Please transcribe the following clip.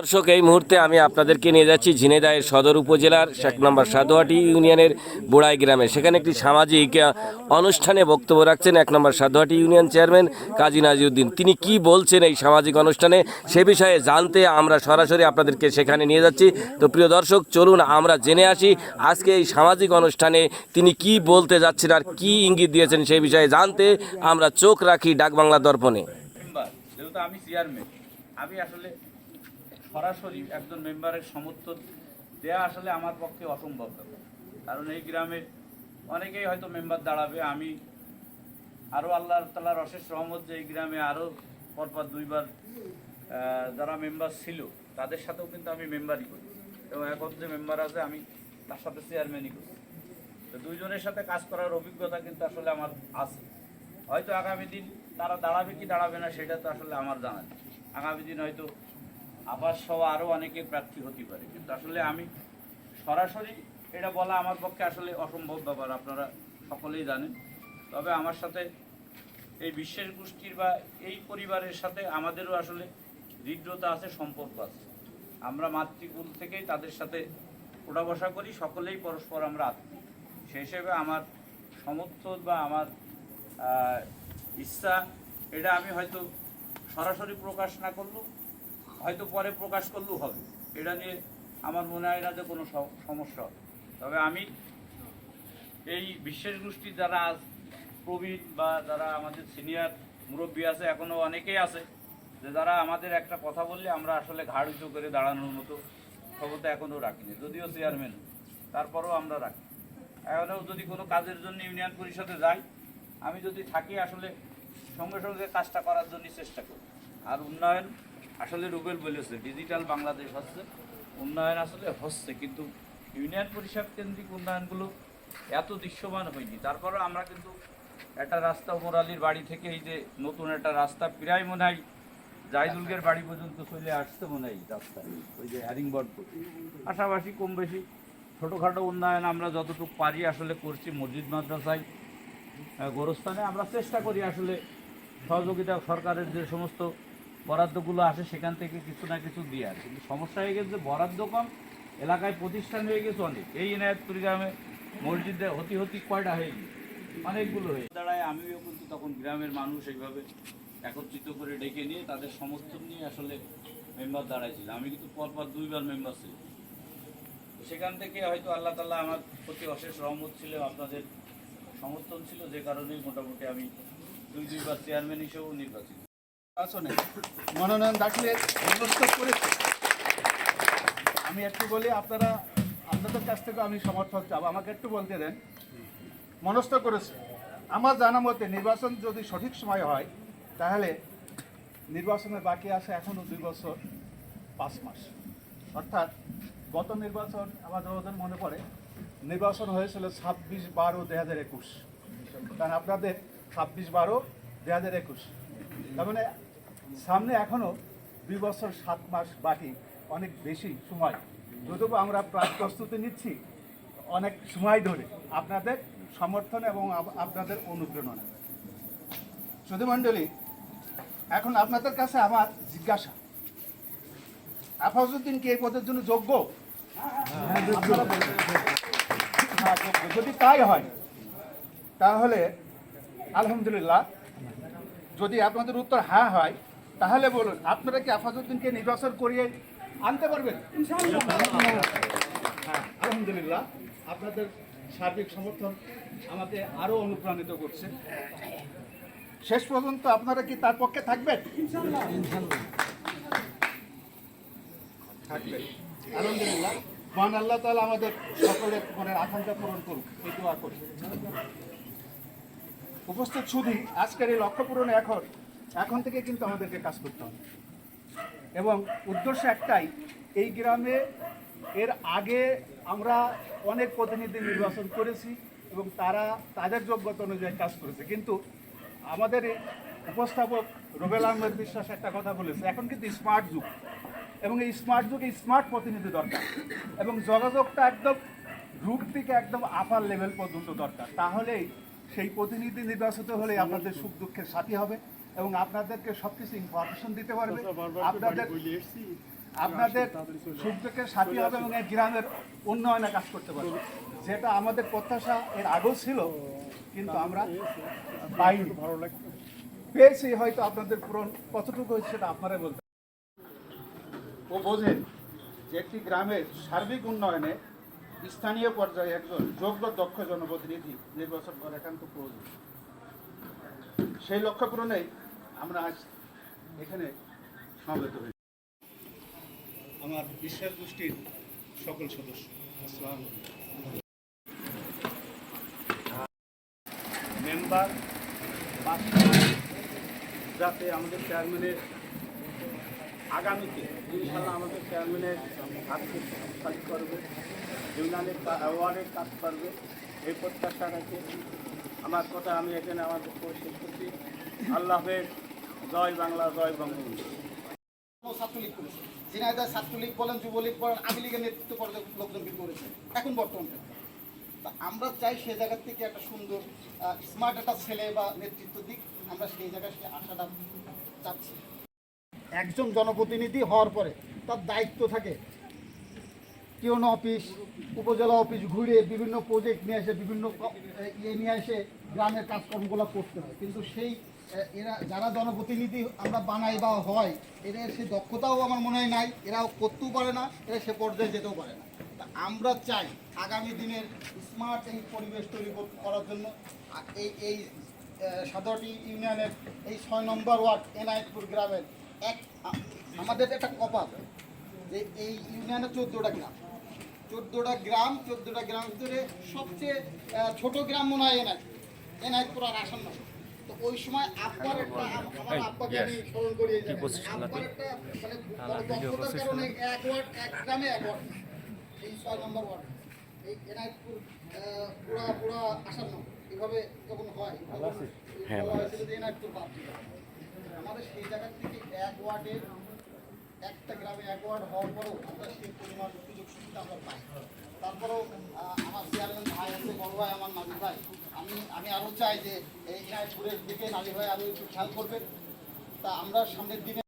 দর্শক, এই মুহূর্তে আমি আপনাদেরকে নিয়ে যাচ্ছি ঝিনেদায়ের সদর উপজেলার এক নম্বর সাধুয়াটি ইউনিয়নের বুড়াই গ্রামে। সেখানে একটি সামাজিক অনুষ্ঠানে বক্তব্য রাখছেন এক নম্বর সাধুয়াটি ইউনিয়ন চেয়ারম্যান কাজী নাজিউদ্দিন। তিনি কি বলছেন এই সামাজিক অনুষ্ঠানে? সে বিষয়ে জানতে আমরা সরাসরি আপনাদেরকে সেখানে নিয়ে যাচ্ছি। তো প্রিয় দর্শক, চলুন আমরা জেনে আসি আজকে এই সামাজিক অনুষ্ঠানে তিনি কি বলতে যাচ্ছেন আর কি ইঙ্গিত দিয়েছেন সেই বিষয়ে জানতে আমরা চোখ রাখি ডাকবাংলা দর্পণে। আমি আসলে সরাসরি একজন মেম্বারের সমর্থন দেয়া আসলে আমার পক্ষে অসম্ভব কারণ এই গ্রামে অনেকেই হয়তো মেম্বার দাঁড়াবে, আমি আরও আল্লাহ তালার অশেষ রহমত যে এই গ্রামে আরও পরপর দুইবার যারা মেম্বার ছিল, তাদের সাথেও কিন্তু আমি মেম্বারই করি। এবং এখন যে মেম্বার আছে, আমি তার সাথে চেয়ারম্যানই করি। তো দুইজনের সাথে কাজ করার অভিজ্ঞতা কিন্তু আসলে আমার আছে। হয়তো আগামী দিন তারা দাঁড়াবে কি দাঁড়াবে না, সেটা তো আসলে আমার জানা আগামী দিন হয়তো আবার সহ আরও অনেকে প্রার্থী হতে পারে। কিন্তু আসলে আমি সরাসরি এটা বলা আমার পক্ষে আসলে অসম্ভব ব্যাপার, আপনারা সকলেই জানেন। তবে আমার সাথে এই বিশ্বের গোষ্ঠীর বা এই পরিবারের সাথে আমাদেরও আসলে হৃদ্রতা আছে, সম্পর্ক আছে। আমরা মাতৃকুল থেকেই তাদের সাথে ওঠা বসা করি, সকলেই পরস্পর আমরা আত্মীয়। সে হিসেবে আমার সমর্থন বা আমার ইচ্ছা, এটা আমি হয়তো সরাসরি প্রকাশ না করলেও হয়তো পরে প্রকাশ করলেও হবে। এটা নিয়ে আমার মনে হয় না যে কোনো সমস্যা হবে। তবে আমি এই বিশেষ গোষ্ঠীর যারা আজ প্রবীণ বা যারা আমাদের সিনিয়র মুরব্বী আছে এখনও অনেকেই আছে যে যারা আমাদের একটা কথা বললে আমরা আসলে ঘাড় উঁচু করে দাঁড়ানোর মতো ক্ষমতা এখনও রাখিনি। যদিও চেয়ারম্যান, তারপরেও আমরা রাখি। এখনও যদি কোনো কাজের জন্য ইউনিয়ন পরিষদে যাই, আমি যদি থাকি আসলে সঙ্গে সঙ্গে কাজটা করার জন্য চেষ্টা করি। আর উন্নয়ন আসলে রুবেল বলেছে ডিজিটাল বাংলাদেশ হচ্ছে, উন্নয়ন আসলে হচ্ছে, কিন্তু ইউনিয়ন পরিষদ কেন্দ্রিক উন্নয়নগুলো এত দৃশ্যমান হয়নি। তারপরে আমরা কিন্তু একটা রাস্তা মোরালির বাড়ি থেকে এই যে নতুন একটা রাস্তা প্রায় মনে হয় জাহিদুলগের বাড়ি পর্যন্ত চলে আসতে মনে হয় রাস্তায়, ওই যে হ্যারিংবর্ড পাশাপাশি কম বেশি ছোটোখাটো উন্নয়ন আমরা যতটুকু পারি আসলে করছি, মসজিদ, মাদ্রাসায় গোরস্থানে আমরা চেষ্টা করি আসলে সহযোগিতা সরকারের যে সমস্ত বরাদ্দগুলো আসে, সেখান থেকে কিছু না কিছু দিয়ে আর কিন্তু সমস্যা হয়ে গেছে বরাদ্দ কম, এলাকায় প্রতিষ্ঠান হয়ে গেছে অনেক। এই ইনায়তপুর গ্রামে মসজিদে হতি হতি কয়টা হয়ে গেছে? অনেকগুলো হয়ে দাঁড়ায়, আমিও কিন্তু তখন গ্রামের মানুষ এইভাবে একত্রিত করে ডেকে নিয়ে তাদের সমর্থন নিয়ে আসলে মেম্বার দাঁড়াইছিল আমি কিন্তু পরপর দুইবার মেম্বার ছিলাম। সেখান থেকে হয়তো আল্লাহ তাল্লাহ আমার প্রতি অশেষ রহমত ছিল, আপনাদের সমর্থন ছিল, যে কারণেই মোটামুটি আমি দুই দুইবার চেয়ারম্যান হিসেবেও নির্বাচিত। আসনে মনোনয়ন দাখিলে মনস্থ করেছে। আমি একটু বলি, আপনারা, আপনাদের কাছ থেকে আমি সমর্থক চাবো। আমাকে একটু বলতে দেন। মনস্থ করেছে। আমার জানা মতে নির্বাচন যদি সঠিক সময় হয়, তাহলে নির্বাচনের বাকি আছে এখনও দুই বছর, পাঁচ মাস। অর্থাৎ গত নির্বাচন আমাদের ওদের মনে পড়ে, নির্বাচন হয়েছিল ছাব্বিশ বারো দুই হাজার একুশ। কারণ আপনাদের ছাব্বিশ বারো দুই হাজার একুশ। তার মানে সামনে এখনও দুই বছর, সাত মাস বাকি, অনেক বেশি সময়। যদিও আমরা প্রস্তুতি নিচ্ছি, অনেক সময় ধরে আপনাদের সমর্থন এবং আপনাদের অনুপ্রেরণা। শুধু মণ্ডলী, এখন আপনাদের কাছে আমার জিজ্ঞাসা। আফাজউদ্দিন কি এই পদের জন্য যোগ্য। যদি তাই হয়, তাহলে আলহামদুলিল্লাহ, যদি আপনাদের উত্তর হ্যাঁ হয় তাহলে বলুন, আপনারা কি আফাজউদ্দিনকে নির্বাচন করিয়ে আনতে পারবেন? হ্যাঁ আলহামদুলিল্লাহ। আপনাদের সার্বিক সমর্থন আমাকে আরও অনুপ্রাণিত করছে। শেষ পর্যন্ত আপনারা কি তার পক্ষে থাকবেন? থাকবেন। আলহামদুলিল্লাহ। মহান আল্লাহ তাআলা আমাদের সকলের মনের আকাঙ্ক্ষা পূরণ করুক, এই দোয়া উপস্থিত শুধু আজকের এই লক্ষ্য পূরণে এখন এখন থেকে কিন্তু আমাদেরকে কাজ করতে হবে। এবং উদ্দেশ্য একটাই, এই গ্রামে এর আগে আমরা অনেক প্রতিনিধি নির্বাচন করেছি এবং তারা তাদের যোগ্যতা অনুযায়ী কাজ করেছে। কিন্তু আমাদের উপস্থাপক রুবেল আহমেদ বিশ্বাস একটা কথা বলেছে, এখন কিন্তু স্মার্ট যুগ। এবং এই স্মার্ট যুগে স্মার্ট প্রতিনিধি দরকার। এবং যোগাযোগটা একদম রুট থেকে একদম আপার লেভেল পর্যন্ত দরকার। তাহলেই সেই প্রতিনিধি নির্বাচিত হলে আপনাদের সুখ দুঃখের সাথী হবে এবং আপনাদেরকে সব কিছু ইনফরমেশন দিতে পারবে। আপনাদের আপনাদের সুখ দুঃখের সাথী হবে এবং এই গ্রামের উন্নয়নে কাজ করতে পারবে। যেটা আমাদের প্রত্যাশা এর আগেও ছিল কিন্তু আমরা পাইনি। পেয়েছি হয়তো আপনাদের পূরণ। কতটুকু হয়েছে সেটা আপনারাই বলতে ও বোঝেন যে একটি গ্রামের সার্বিক উন্নয়নে স্থানীয় পর্যায়ে একজন যোগ্য দক্ষ জনপ্রতিনিধি নির্বাচন করা একান্ত প্রয়োজন। সেই লক্ষ্য পূরণেই আমরা আজ এখানে সমবেত হয়েছি। আমার বিশ্বাস গোষ্ঠীর সকল সদস্য, আসসালাম মেম্বার যাতে আমাদের চেয়ারম্যানের আগামীতে ইনশাল্লাহ আমাদের চেয়ারম্যানের কাজ করবে ইউনিয়নের ওয়ার্ডের কাজ করবে। এই প্রত্যাশা রেখে আমার কথা আমি এখানে আমার বক্তব্য শেষ করছি। আল্লাহ হাফেজ। জয় বাংলা, জয় বঙ্গবন্ধু। ছাত্রলীগ করেছে। ছাত্রলীগ বলেন, যুবলীগ নেতৃত্ব করেছে। এখন বর্তমান আমরা চাই সে জায়গার থেকে একটা সুন্দর স্মার্ট একটা ছেলে বা নেতৃত্ব দিক। আমরা সেই জায়গায় সে আশাটা চাচ্ছি। একজন জনপ্রতিনিধি হওয়ার পরে তার দায়িত্ব থাকে। কেউ অফিস, উপজেলা অফিস ঘুরে বিভিন্ন প্রজেক্ট নিয়ে এসে, বিভিন্ন ইয়ে নিয়ে এসে গ্রামের কাজকর্মগুলো করতে হয়। কিন্তু সেই এরা যারা জনপ্রতিনিধি আমরা বানাই বা হয়, এদের সেই দক্ষতাও আমার মনে হয় নাই, এরাও করতেও পারে না, এরা সে পর্যায়ে যেতেও পারে না। আমরা চাই আগামী দিনের স্মার্ট এই পরিবেশ তৈরি করার জন্য। এই এই সাদরটি ইউনিয়নের এই ছয় নম্বর ওয়ার্ড, এনায়তপুর গ্রামের এক আমাদের একটা কপাল যে এই ইউনিয়নের চোদ্দোটা গ্রাম। চোদ্দোটা গ্রাম চোদ্দোটা গ্রাম ভিতরে সবচেয়ে ছোট গ্রাম মনে হয় এনায় এনায়তপুর আর আসন্ন। তো ওই সময় আব্বার একটা আম- আমার আব্বাকে আমি স্মরণ করি আব্বার একটা মানে দক্ষতার কারণে এক ওয়ার্ড এক গ্রামে এক ওয়ার্ড। এই ছয় নম্বর ওয়ার্ড। এই এনায়তপুর আহ, পুরা পুরা আসান্ন। এভাবে যখন হয় তখন বলা হয়েছিল যে এনায়তপুর বাদ আমাদের সেই জায়গা থেকে এক ওয়ার্ডের একটা অ্যাকোয়ার্ড হওয়ার পরেও আমরা সেই পরিমাণ সুযোগ সুবিধা আমরা পাই। তারপরেও আমার চেয়ারম্যান ভাই আছে, বড় ভাই, আমার নাজি ভাই। আমি আমি আরও চাই যে এই ঘুরের দিকে নালী ভাই আরও একটু খেয়াল করবেন। তা আমরা সামনের দিনে